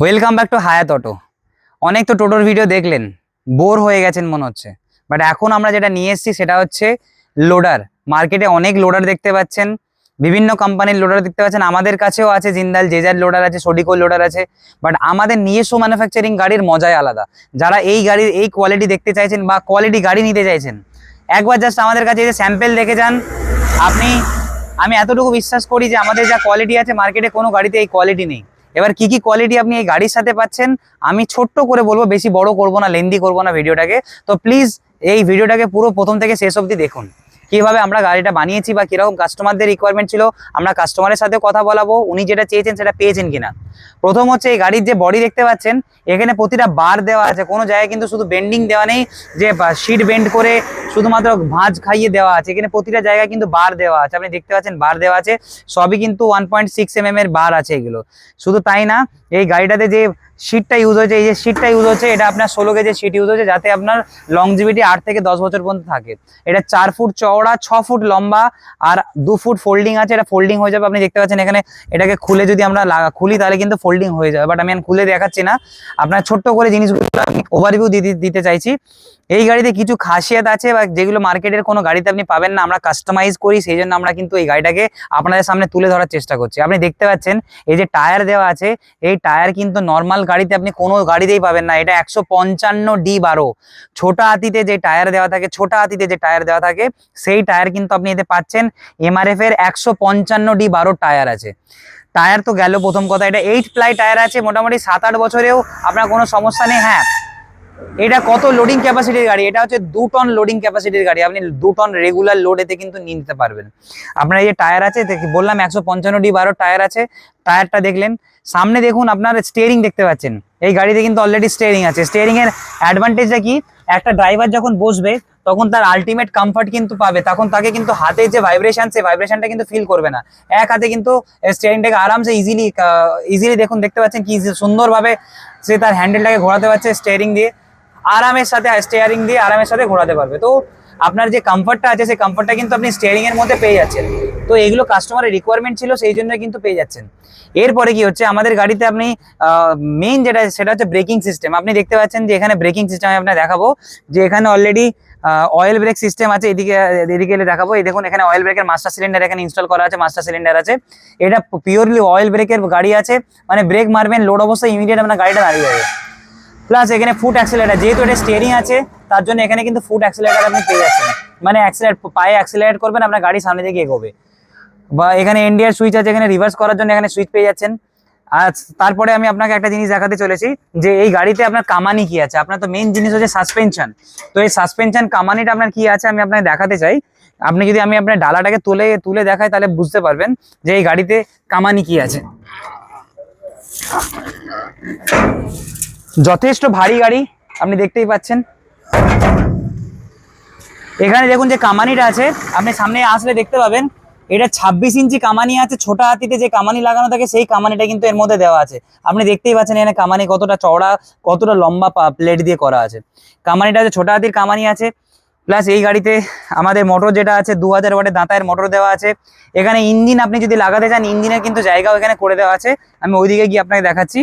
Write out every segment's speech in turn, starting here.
Welcome back to Hayat auto অনেক তো টোটোর ভিডিও দেখলেন। বোর হয়ে গেছেন মনে হচ্ছে। বাট এখন আমরা যেটা নিয়ে এসেছি সেটা হচ্ছে লোডার মার্কেটে অনেক লোডার দেখতে পাচ্ছেন। বিভিন্ন কোম্পানির লোডার দেখতে পাচ্ছেন। আমাদের কাছেও আছে জিন্দাল জেজার লোডার আছে সোডিকো লোডার আছে। বাট আমাদের নিজস্ব ম্যানুফ্যাকচারিং গাড়ির মজাই আলাদা। যারা এই গাড়ির, এই কোয়ালিটি দেখতে চাইছেন বা কোয়ালিটি গাড়ি নিতে চাইছেন, একবার জাস্ট আমাদের কাছে যে স্যাম্পেল দেখে যান। আপনি, আমি এতটুকু বিশ্বাস করি যে আমাদের যা কোয়ালিটি আছে মার্কেটে কোনো গাড়িতে এই কোয়ালিটি নেই। এবার কি কি কোয়ালিটি আপনি এই গাড়ির সাথে পাচ্ছেন, আমি ছোট্ট করে বলব, বেশি বড় করব না লেন্দি করব না ভিডিওটাকে তো প্লিজ এই ভিডিওটাকে পুরো প্রথম থেকে শেষ অবধি দেখুন। কীভাবে আমরা গাড়িটা বানিয়েছি বা কীরকম কাস্টমারদের রিকোয়ারমেন্ট ছিল, আমরা কাস্টমারের সাথে কথা বলাবো, উনি যেটা চেয়েছেন সেটা পেয়েছেন কিনা। প্রথম হচ্ছে এই গাড়ির যে বডি দেখতে পাচ্ছেন, এখানে প্রতিটা বার দেওয়া আছে, কোনো জায়গায় কিন্তু শুধু বেন্ডিং দেওয়া নেই, যে শিট বেন্ড করে শুধুমাত্র ভাঁজ খাইয়ে দেওয়া আছে, এখানে প্রতিটা জায়গায় কিন্তু বার দেওয়া আছে, আপনি দেখতে পাচ্ছেন বার দেওয়া আছে, সবই কিন্তু ওয়ান পয়েন্ট সিক্স এর বার আছে এগুলো। শুধু তাই না, এই গাড়িটাতে যে শিটটা ইউজ হয়েছে, এই যে শিটটা ইউজ হচ্ছে, এটা আপনার ষোলো কেজির শিট ইউজ হচ্ছে যাতে আপনার লংজিভিটি আট থেকে দশ বছর পর্যন্ত থাকে। এটা চার ফুট চওড়া, ছ ফুট লম্বা, আর দু ফুট ফোল্ডিং আছে, এটা ফোল্ডিং হয়ে যাবে, আপনি দেখতে পাচ্ছেন এখানে, এটাকে খুলে যদি আমরা লাগা, খুলি তাহলে কিন্তু ফোল্ডিং হয়ে যাবে বাট আমি খুলে দেখাচ্ছি না। আপনার ছোট্ট করে জিনিসগুলো আমি ওভারভিউ দিতে চাইছি। এই গাড়িতে কিছু খাসিয়াত আছে, বা যেগুলো মার্কেটের কোনো গাড়িতে আপনি পাবেন না, আমরা কাস্টমাইজ করি, সেই জন্য আমরা কিন্তু এই গাড়িটাকে আপনাদের সামনে তুলে ধরার চেষ্টা করছি। আপনি দেখতে পাচ্ছেন, এই যে টায়ার দেওয়া আছে, এই টায়ার কিন্তু নর্মাল গাড়িতে আপনি কোনো গাড়িতেই পাবেন না। এটা একশো পঞ্চান্ন ডি বারো। ছোটা হাতিতে যে টায়ার দেওয়া থাকে, ছোটা হাতিতে যে টায়ার দেওয়া থাকে, সেই টায়ার কিন্তু আপনি এতে পাচ্ছেন। এমআরএফ এর একশো পঞ্চান্ন ডি বারো টায়ার আছে। টায়ার তো গেল প্রথম কথা। এটা এইট প্লাই টায়ার আছে। মোটামুটি সাত আট বছরেও আপনার কোনো সমস্যা নেই। হ্যাঁ এটা কত লোডিং ক্যাপাসিটির গাড়ি? এটা হচ্ছে দু টন লোডিং ক্যাপাসিটির গাড়ি। আপনি দু টন রেগুলার লোড এতে কিন্তু নিয়ে নিতে পারবেন। আপনার এই যে টায়ার আছে বললাম একশো পঞ্চান্ন ডি বারো টায়ার আছে। টায়ারটা দেখলেন। সামনে দেখুন, আপনার স্টিয়ারিং দেখতে পাচ্ছেন। এই গাড়িতে কিন্তু অলরেডি স্টিয়ারিং আছে। স্টিয়ারিং এর অ্যাডভান্টেজটা কি? একটা ড্রাইভার যখন বসবে, তখন তার আলটিমেট কমফর্ট কিন্তু পাবে। তখন তাকে কিন্তু হাতে যে ভাইব্রেশন সেই ভাইব্রেশনটা কিন্তু ফিল করবে না। এক হাতে কিন্তু স্টিয়ারিংটাকে আরামসে ইজিলি ইজিলি দেখুন, দেখতে পাচ্ছেন কি সুন্দরভাবে সে তার হ্যান্ডেলটাকে ঘোরাতে পারছে স্টিয়ারিং দিয়ে। আরামের সাথে স্টিয়ারিং দিয়ে আরামের সাথে ঘোরাতে পারবে। তো আপনার যে কমফর্টটা আছে, সেই কমফর্টটা কিন্তু আপনি স্টিয়ারিং এর মধ্যে পেয়ে যাচ্ছেন। তো এগুলো কাস্টমারের রিকোয়ারমেন্ট ছিল, সেই জন্য কিন্তু পেয়ে যাচ্ছেন। এরপরে কি হচ্ছে, আমাদের গাড়িতে আপনি মেইন যেটা, সেটা হচ্ছে ব্রেকিং সিস্টেম আপনি দেখতে পাচ্ছেন যে এখানে ব্রেকিং সিস্টেম আমি আপনাকে দেখাবো, যে এখানে অলরেডি অয়েল ব্রেক সিস্টেম আছে, এদিকে এদিকে এলে দেখাবো। এই দেখুন, এখানে অয়েল ব্রেকের মাস্টার সিলিন্ডার এখানে ইনস্টল করা আছে মাস্টার সিলিন্ডার আছে। এটা পিওরলি অয়েল ব্রেকের গাড়ি আছে। মানে ব্রেক মারবেন লোড অবস্থায় ইমিডিয়েট আপনার গাড়িটা দাঁড়িয়ে যাবে। প্লাস এখানে ফুট অ্যাক্সিলারেটার যেহেতু এটা স্টিয়ারিং আছে, তার জন্য এখানে কিন্তু ফুট অ্যাক্সিলারেটার আপনি পেয়ে যাচ্ছেন। মানে অ্যাক্সিলারেট পায়ে অ্যাক্সিলারেট করবেন, আপনার গাড়ি সামনে দিকে এগোবে। বা এখানে এনডিআর সুইচ আছে, এখানে রিভার্স করার জন্য এখানে সুইচ পেয়ে যাচ্ছেন। আর তারপরে আমি আপনাকে একটা জিনিস দেখাতে চলেছি, যে এই গাড়িতে আপনার কামানি কি আছে? আপনার তো মেন জিনিস হচ্ছে সাসপেনশন তো এই সাসপেনশন কামানিটা আপনার কি আছে আমি আপনাকে দেখাতে চাই। আপনি যদি আমি আপনার ডালাটাকে তুলে তুলে দেখাই, তাহলে বুঝতে পারবেন যে এই গাড়িতে কামানি কি আছে। যথেষ্ট ভারী গাড়ি, আপনি দেখতেই পাচ্ছেন। এখানে দেখুন যে কামানিটা আছে, আপনি সামনে আসলে দেখতে পাবেন, এটা ছাব্বিশ ইঞ্চি কামানি আছে, ছোট হাতিতে যে কামানি লাগানো থাকে, সেই কামানিটা কিন্তু এর মধ্যে দেওয়া আছে। আপনি দেখতেই পাচ্ছেন এখানে কামানি কতটা চওড়া, কতটা লম্বা প্লেট দিয়ে করা আছে। কামানিটা আছে, ছোট হাতির কামানি আছে প্লাস এই গাড়িতে আমাদের মোটর যেটা আছে, দু হাজার ওয়াটের দাঁতায়ের মোটর দেওয়া আছে। এখানে ইঞ্জিন আপনি যদি লাগাতে চান, ইঞ্জিনের কিন্তু জায়গাও এখানে করে দেওয়া আছে। আমি ওইদিকে গিয়ে আপনাকে দেখাচ্ছি।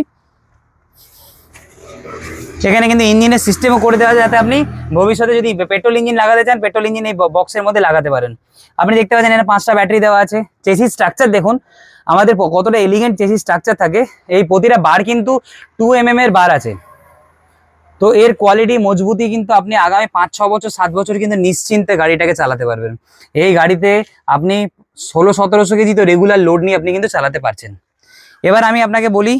সেখানে কিন্তু ইঞ্জিনের সিস্টেমও করে দেওয়া যাতে আপনি ভবিষ্যতে যদি পেট্রোল ইঞ্জিন লাগাতে চান পেট্রোল ইঞ্জিন এই বক্সের মধ্যে লাগাতে পারেন। আপনি দেখতে পাচ্ছেন এখানে পাঁচটা ব্যাটারি দেওয়া আছে। চেসি স্ট্রাকচার দেখুন, আমাদের কতটা এলিগেন্ট চেসি স্ট্রাকচার থাকে। এই প্রতিটা বার কিন্তু টু এম এম এর বার আছে। তো এর কোয়ালিটি মজবুতি কিন্তু আপনি আগামী পাঁচ ছ বছর, সাত বছর কিন্তু নিশ্চিন্তে গাড়িটাকে চালাতে পারবেন। এই গাড়িতে আপনি ষোলো সতেরোশো কেজি তো রেগুলার লোড নিয়ে আপনি কিন্তু চালাতে পারছেন। এবার আমি আপনাকে বলি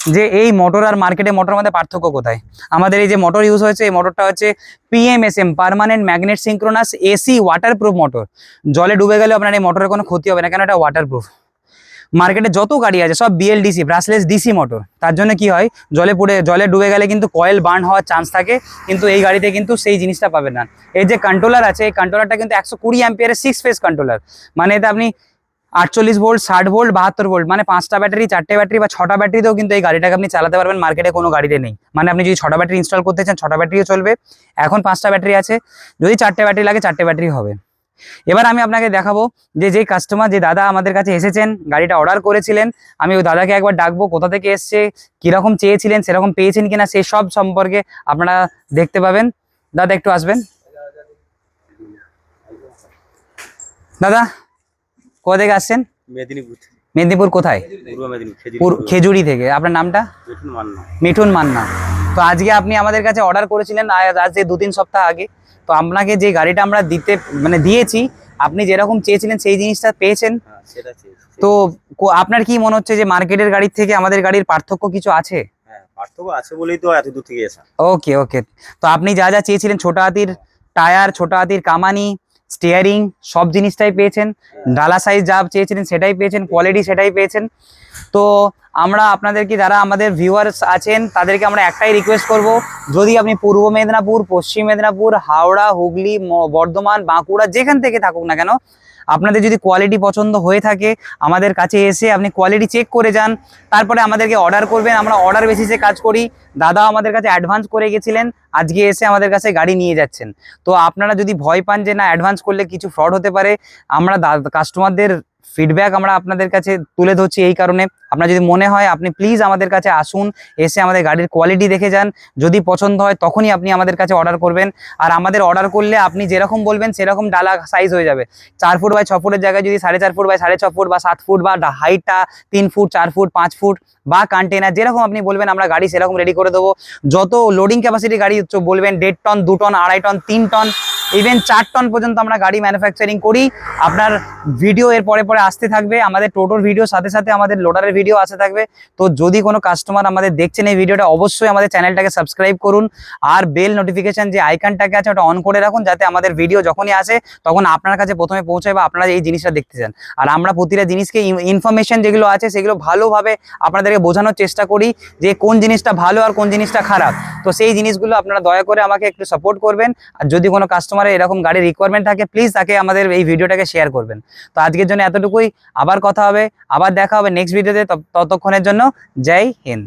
যে এই মোটর আর মার্কেটে মোটর মধ্যে পার্থক্য কোথায়? আমাদের এই যে মোটর ইউজ হয়েছে, এই মোটরটা হচ্ছে PMSM permanent magnet synchronous AC waterproof motor জলে ডুবে গেলে আপনার এই মোটরের কোনো ক্ষতি হবে না কেন এটা ওয়াটারপ্রুফ মার্কেটে যত গাড়ি আছে, সব বিএলডিসি ব্রাসলেস ডিসি মোটর তার জন্য কি হয়? জলে পুড়ে, জলে ডুবে গেলে কিন্তু কয়েল বার্ন হওয়ার চান্স থাকে, কিন্তু এই গাড়িতে কিন্তু সেই জিনিসটা পাবেন না। এই যে কন্ট্রোলার আছে, এই কন্ট্রোলারটা কিন্তু একশো কুড়ি অ্যাম্পিয়ারের সিক্স ফেস কন্ট্রোলার মানে এতে আপনি আটচল্লিশ ভোল্ট, ষাট ভোল্ট, বাহাত্তর ভোল্ট মানে পাঁচটা ব্যাটারি, চারটে ব্যাটারি বা ছটা ব্যাটারিতেও কিন্তু এই গাড়িটাকে আপনি চালাতে পারবেন। মার্কেটে কোনো গাড়িতে নেই। মানে আপনি যদি ছটা ব্যাটারি ইনস্টল করতে চান, ছটা ব্যাটারিও চলবে। এখন পাঁচটা ব্যাটারি আছে। যদি চারটে ব্যাটারি লাগে, চারটে ব্যাটারি হবে। এবার আমি আপনাকে দেখাবো যে যেই কাস্টমার যে দাদা আমাদের কাছে এসেছেন, গাড়িটা অর্ডার করেছিলেন, আমি ওই দাদাকে একবার ডাকবো, কোথা থেকে এসছে, কীরকম চেয়েছিলেন, সেরকম পেয়েছেন কিনা সেই সব সম্পর্কে আপনারা দেখতে পাবেন। দাদা, একটু আসবেন। দাদা কোথা থেকে আসছেন? মেদিনীপুর মেদিনীপুর কোথায়? খেজুরি থেকে। আপনার নামটা? মিঠুন মান্না। তো আজকে আপনি আমাদের কাছে অর্ডার করেছিলেন আজ দু তিন সপ্তাহ আগে। তো আপনাকে যে গাড়িটা আমরা দিতে মানে দিয়েছি আপনি যেরকম চেয়েছিলেন সেই জিনিসটা পেয়েছেন। হ্যাঁ তো আপনার কি মনে হচ্ছে যে মার্কেটের গাড়ির থেকে আমাদের গাড়ির পার্থক্য কিছু আছে? হ্যাঁ পার্থক্য আছে বলেই তো এত দূর থেকে এসা ওকে ওকে তো আপনি যা যা চেয়েছিলেন ছোট হাতির টায়ার ছোট হাতির কামানি স্টিয়ারিং সব জিনিসটাই পেয়েছেন। ডালা সাইজ যা চেয়েছিলেন সেটাই পেয়েছেন কোয়ালিটি সেটাই পেয়েছেন। তো আমরা আপনাদেরকে যারা আমাদের ভিউয়ার্স আছেন তাদেরকে আমরা একটাই রিকোয়েস্ট করব যদি আপনি পূর্ব মেদিনীপুর পশ্চিম মেদিনীপুর হাওড়া হুগলি বর্ধমান বাঁকুড়া যেখান থেকে থাকুক না কেন আপনাদের যদি কোয়ালিটি পছন্দ হয়ে থাকে আমাদের কাছে এসে আপনি কোয়ালিটি চেক করে যান। তারপরে আমাদেরকে অর্ডার করবেন। আমরা অর্ডার বেসিসে কাজ করি। দাদা আমাদের কাছে অ্যাডভান্স করে গেছিলেন। আজকে এসে আমাদের কাছে গাড়ি নিয়ে যাচ্ছেন। তো আপনারা যদি ভয় পান যে না অ্যাডভান্স করলে কিছু ফ্রড হতে পারে। আমরা কাস্টমারদের ফিডব্যাক আমরা আপনাদের কাছে তুলে ধরছি এই কারণে। আপনার যদি মনে হয়, আপনি প্লিজ আমাদের কাছে আসুন, এসে আমাদের গাড়ির কোয়ালিটি দেখে যান। যদি পছন্দ হয়, তখনই আপনি আমাদের কাছে অর্ডার করবেন। আর আমাদের অর্ডার করলে আপনি যেরকম বলবেন, সেরকম ডালা সাইজ হয়ে যাবে। চার ফুট বাই ছ ফুটের জায়গায় যদি সাড়ে চার ফুট বাই সাড়ে ছ ফুট বা সাত ফুট বা হাইটটা তিন ফুট চার ফুট পাঁচ ফুট বা কন্টেনার যেরকম আপনি বলবেন, আমরা গাড়ি সেরকম রেডি করে দেবো। যত লোডিং ক্যাপাসিটি গাড়ি বলবেন দেড় টন দু টন আড়াই টন তিন টন ইভেন চার টন পর্যন্ত আমরা গাড়ি ম্যানুফ্যাকচারিং করি। আপনার ভিডিও এর পরে পরে আসতে থাকবে, আমাদের টোটোর ভিডিও সাথে সাথে আমাদের লোডারের ভিডিও আসতে থাকবে। তো যদি কোনো কাস্টমার আমাদের দেখছেন এই ভিডিওটা অবশ্যই আমাদের চ্যানেলটাকে সাবস্ক্রাইব করুন। আর বেল নোটিফিকেশন যে আইকনটাকে আছে, ওটা অন করে রাখুন, যাতে আমাদের ভিডিও যখনই আসে, তখন আপনার কাছে প্রথমে পৌঁছায় বা আপনারা এই জিনিসটা দেখতে চান। আর আমরা প্রতিটা জিনিসকে ইনফরমেশন যেগুলো আছে, সেগুলো ভালোভাবে আপনাদেরকে বোঝানোর চেষ্টা করি যে কোন জিনিসটা ভালো আর কোন জিনিসটা খারাপ। তো সেই জিনিসগুলো আপনারা দয়া করে আমাকে একটু সাপোর্ট করবেন। আর যদি কোনো কাস্টমারের এরকম গাড়ির রিকোয়ারমেন্ট থাকে প্লিজ তাকে আমাদের এই ভিডিওটাকে শেয়ার করবেন। তো আজকের জন্য এতটুকুই আবার কথা হবে আবার দেখা হবে নেক্সট ভিডিওতে ততক্ষণের জন্য জয় হিন্দ।